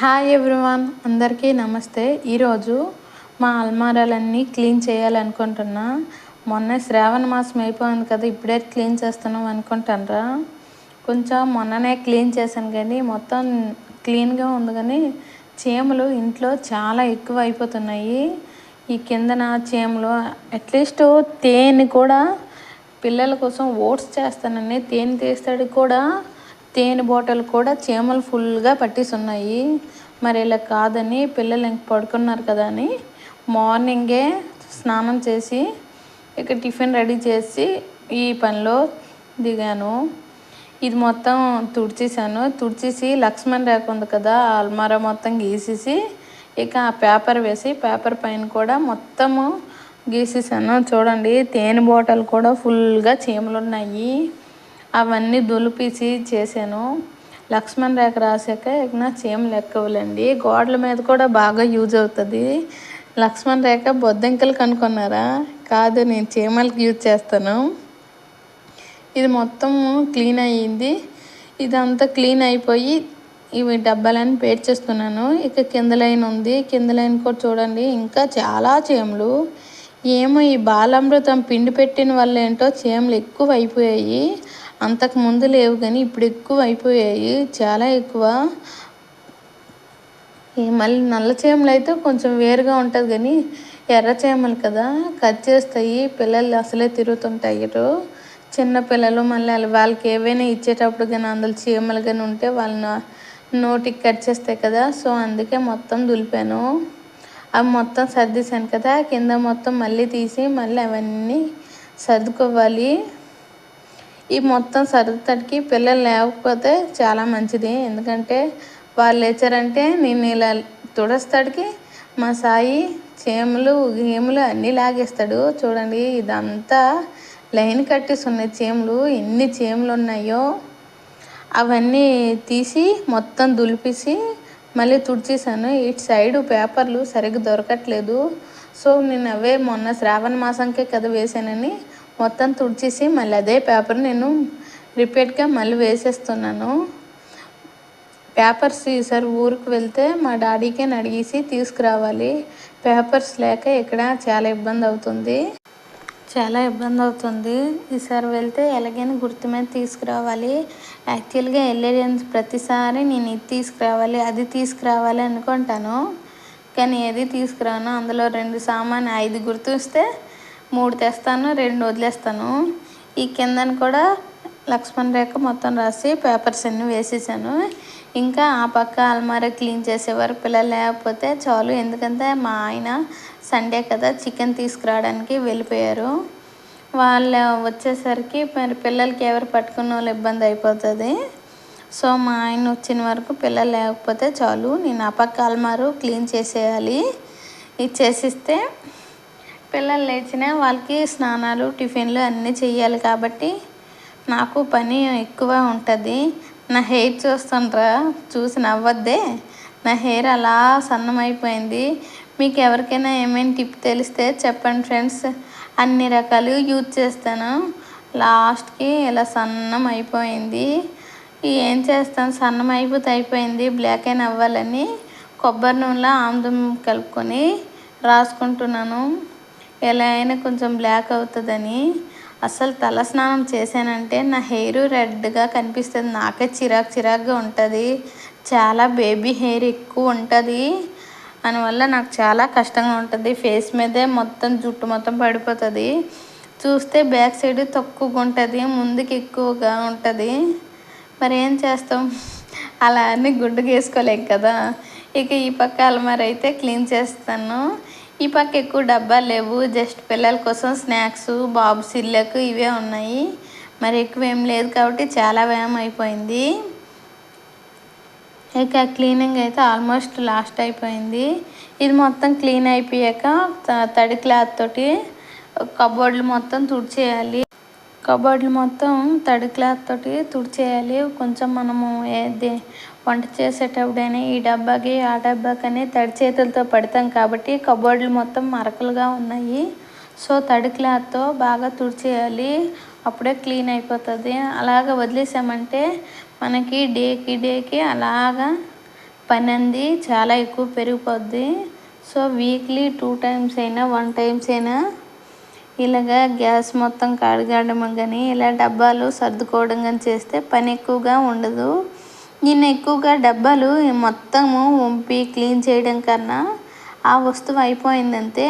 Hi everyone అందరికీ నమస్తే. ఈరోజు మా అల్మారాలన్నీ క్లీన్ చేయాలనుకుంటున్నా. మొన్న శ్రావణ మాసం అయిపోయింది కదా ఇప్పుడే క్లీన్ చేస్తున్నాం అనుకుంటానరా? కొంచెం మొన్ననే క్లీన్ చేశాను కానీ మొత్తం క్లీన్గా ఉంది కానీ చీమలు ఇంట్లో చాలా ఎక్కువ అయిపోతున్నాయి. ఈ కిందన చీమలు అట్లీస్ట్ తేనె కూడా పిల్లల కోసం ఓట్స్ చేస్తానని తేనె తీస్తాడు కూడా. తేనె బాటిల్ కూడా చీమలు ఫుల్గా పట్టేసి ఉన్నాయి మరి ఇలా కాదని పిల్లలు ఇంక పడుకున్నారు కదా అని మార్నింగే స్నానం చేసి ఇక టిఫిన్ రెడీ చేసి ఈ పనిలో దిగాను. ఇది మొత్తం తుడిచేసాను తుడిచేసి లక్ష్మణ్ రేఖ ఉంది కదా ఆ అల్మారా మొత్తం గీసేసి ఇక ఆ పేపర్ వేసి పేపర్ పైన కూడా మొత్తము గీసేసాను చూడండి తేనె బాటిల్ కూడా ఫుల్గా చీమలు ఉన్నాయి అవన్నీ దులిపేసి చేశాను. లక్ష్మణ్ రేఖ రాసాక ఇక నా చీమలు ఎక్కవులండి గోడల మీద కూడా బాగా యూజ్ అవుతుంది. లక్ష్మణ్ రేఖ బొద్దింకలు కనుక్కున్నారా? కాదు నేను చీమలకి యూజ్ చేస్తాను. ఇది మొత్తం క్లీన్ అయ్యింది. ఇదంతా క్లీన్ అయిపోయి ఇవి డబ్బాలని పేర్చేస్తున్నాను. ఇక కింద లైన్ ఉంది. కింద లైన్ కూడా చూడండి. ఇంకా చాలా చీమలు. ఏమో ఈ బాలామృతం పిండి పెట్టిన వల్ల ఏంటో చీమలు ఎక్కువ అయిపోయాయి అంతకు ముందు లేవు కానీ ఇప్పుడు ఎక్కువ అయిపోయాయి. చాలా ఎక్కువ. మళ్ళీ నల్ల చీమలు అయితే కొంచెం వేరుగా ఉంటుంది కానీ ఎర్ర చేమలు కదా. కట్ చేస్తాయి. పిల్లలు అసలే తిరుగుతుంటాయి చిన్న పిల్లలు మళ్ళీ వాళ్ళకి ఏవైనా ఇచ్చేటప్పుడు కానీ అందులో చీమలు కానీ ఉంటే వాళ్ళని నోటికి కట్ చేస్తాయి కదా. సో అందుకే మొత్తం దులిపాను. అవి మొత్తం సర్దేశాను కదా. కింద మొత్తం మళ్ళీ తీసి మళ్ళీ అవన్నీ సర్దుకోవాలి. ఈ మొత్తం సర్దుతడికి పిల్లలు లేకపోతే చాలా మంచిది. ఎందుకంటే వాళ్ళు లేచారంటే నేను ఇలా తుడస్తాడికి మా సాయి చీమలు గేములు అన్నీ లాగేస్తాడు. చూడండి ఇదంతా లైన్ కట్టేసి ఉన్నాయి చీమలు. ఎన్ని చీమలు ఉన్నాయో అవన్నీ తీసి మొత్తం దులిపేసి మళ్ళీ తుడిచేసాను ఇటు సైడు పేపర్లు సరిగ్గా దొరకట్లేదు. సో నేను అవే మొన్న శ్రావణ మాసంకే కదా వేసానని మొత్తం తుడిచేసి మళ్ళీ అదే పేపర్ నేను రిపీట్గా మళ్ళీ వేసేస్తున్నాను. పేపర్స్ ఈసారి ఊరికి వెళ్తే మా డాడీకే అడిగేసి తీసుకురావాలి. పేపర్స్ లేక ఇక్కడ చాలా ఇబ్బంది అవుతుంది. చాలా ఇబ్బంది అవుతుంది. ఈసారి వెళ్తే ఎలాగైనా గుర్తు మీద తీసుకురావాలి. యాక్చువల్గా వెళ్ళే ప్రతిసారి నేను ఇది తీసుకురావాలి అది తీసుకురావాలి అనుకుంటాను. కానీ ఏది తీసుకురాను? అందులో రెండు సామాన్ ఐదు గుర్తు వస్తే మూడు తెస్తాను రెండు వదిలేస్తాను. ఈ కిందన కూడా లక్ష్మణ్ రేఖ మొత్తం రాసి పేపర్స్ అన్నీ వేసేసాను. ఇంకా ఆ పక్క అల్మారా క్లీన్ చేసేవారు పిల్లలు లేకపోతే చాలు ఎందుకంటే మా ఆయన సండే కదా చికెన్ తీసుకురావడానికి వెళ్ళిపోయారు. వాళ్ళు వచ్చేసరికి మరి పిల్లలకి ఎవరు పట్టుకున్న వాళ్ళు ఇబ్బంది అయిపోతుంది. సో మా ఆయన వచ్చిన వరకు పిల్లలు లేకపోతే చాలు నేను ఆ పక్క అల్మారు క్లీన్ చేసేయాలి. ఇది చేసిస్తే పిల్లలు లేచిన వాళ్ళకి స్నానాలు టిఫిన్లు అన్నీ చేయాలి కాబట్టి నాకు పని ఎక్కువ ఉంటుంది. నా హెయిర్ చూస్తుండ్రా చూసి నవ్వద్దే. నా హెయిర్ అలా సన్నమైపోయింది. మీకు ఎవరికైనా ఏమైనా టిప్ తెలిస్తే చెప్పండి ఫ్రెండ్స్. అన్ని రకాలు యూజ్ చేస్తాను. లాస్ట్కి ఇలా సన్నం అయిపోయింది ఏం చేస్తాను సన్నం అయిపోతే అయిపోయింది. బ్లాక్ అయిన అవ్వాలని కొబ్బరి నూనెలో ఆముదం కలుపుకొని రాసుకుంటున్నాను. ఎలా అయినా కొంచెం బ్లాక్ అవుతుందని. అసలు తల స్నానం చేశానంటే నా హెయిర్ రెడ్గా కనిపిస్తుంది. నాకే చిరాకు చిరాకుగా ఉంటుంది. చాలా బేబీ హెయిర్ ఎక్కువ ఉంటుంది. దానివల్ల నాకు చాలా కష్టంగా ఉంటుంది. ఫేస్ మీదే మొత్తం జుట్టు మొత్తం పడిపోతుంది. చూస్తే బ్యాక్ సైడ్ తక్కువగా ఉంటుంది. ముందుకు ఎక్కువగా ఉంటుంది. మరి ఏం చేస్తాం? అలా అన్ని గుడ్డుకేసుకోలేం కదా. ఇక ఈ పక్క అలమార అయితే క్లీన్ చేస్తాను. ఈ పక్క ఎక్కువ డబ్బాలు లేవు. జస్ట్ పిల్లల కోసం స్నాక్స్ బాబు సిల్లకు ఇవే ఉన్నాయి. మరి ఎక్కువ ఏం లేదు కాబట్టి చాలా వ్యాయామం అయిపోయింది. ఇక క్లీనింగ్ అయితే ఆల్మోస్ట్ లాస్ట్ అయిపోయింది. ఇది మొత్తం క్లీన్ అయిపోయాక తడి క్లాత్ తోటి కబోర్డ్లు మొత్తం తుడిచేయాలి. కబోర్డ్లు మొత్తం తడి క్లాత్ తోటి తుడిచేయాలి. కొంచెం మనము వంట చేసేటప్పుడైనా ఈ డబ్బాకి ఆ డబ్బాకనే తడి చేతులతో పడతాం కాబట్టి కబోర్డ్లు మొత్తం మరకలుగా ఉన్నాయి. సో తడి క్లాత్తో బాగా తుడిచేయాలి. అప్పుడే క్లీన్ అయిపోతుంది. అలాగ వదిలేసామంటే మనకి డేకి డేకి అలాగా పని అంది చాలా ఎక్కువ పెరిగిపోద్ది. సో వీక్లీ టూ టైమ్స్ అయినా వన్ టైమ్స్ అయినా ఇలాగా గ్యాస్ మొత్తం కడగడం కానీ ఇలా డబ్బాలు సర్దుకోవడం కానీ చేస్తే పని ఎక్కువగా ఉండదు. నేను ఎక్కువగా డబ్బాలు మొత్తము వంపి క్లీన్ చేయడం కన్నా ఆ వస్తువు అయిపోయిందంటే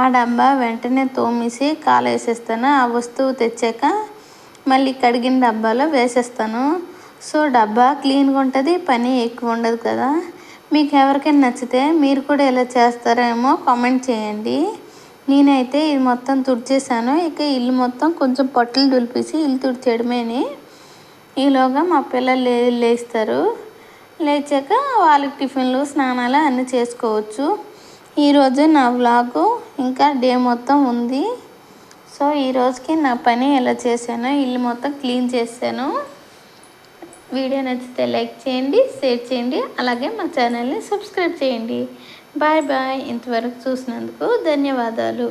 ఆ డబ్బా వెంటనే తోమేసి కాలేసేస్తాను. ఆ వస్తువు తెచ్చాక మళ్ళీ కడిగిన డబ్బాలో వేసేస్తాను. సో డబ్బా క్లీన్గా ఉంటుంది పని ఎక్కువ ఉండదు కదా. మీకు ఎవరికైనా నచ్చితే మీరు కూడా ఇలా చేస్తారేమో కామెంట్ చేయండి. నేనైతే ఇది మొత్తం తుడిచేసాను ఇక ఇల్లు మొత్తం కొంచెం పట్టులు దులిపేసి ఇల్లు తుడిచేయడమేని. ఈలోగా మా పిల్లలు లే లేస్తారు. లేచాక వాళ్ళకి టిఫిన్లు స్నానాలు అన్నీ చేసుకోవచ్చు. ఈరోజు నా వ్లాగు ఇంకా డే మొత్తం ఉంది. సో ఈ రోజుకి నా పని ఎలా చేశానో ఇల్లు మొత్తం క్లీన్ చేశాను. వీడియో నచ్చితే లైక్ చేయండి షేర్ చేయండి అలాగే మా ఛానల్ని సబ్స్క్రైబ్ చేయండి. Bye bye. ఇంతవరకు చూసినందుకు ధన్యవాదాలు.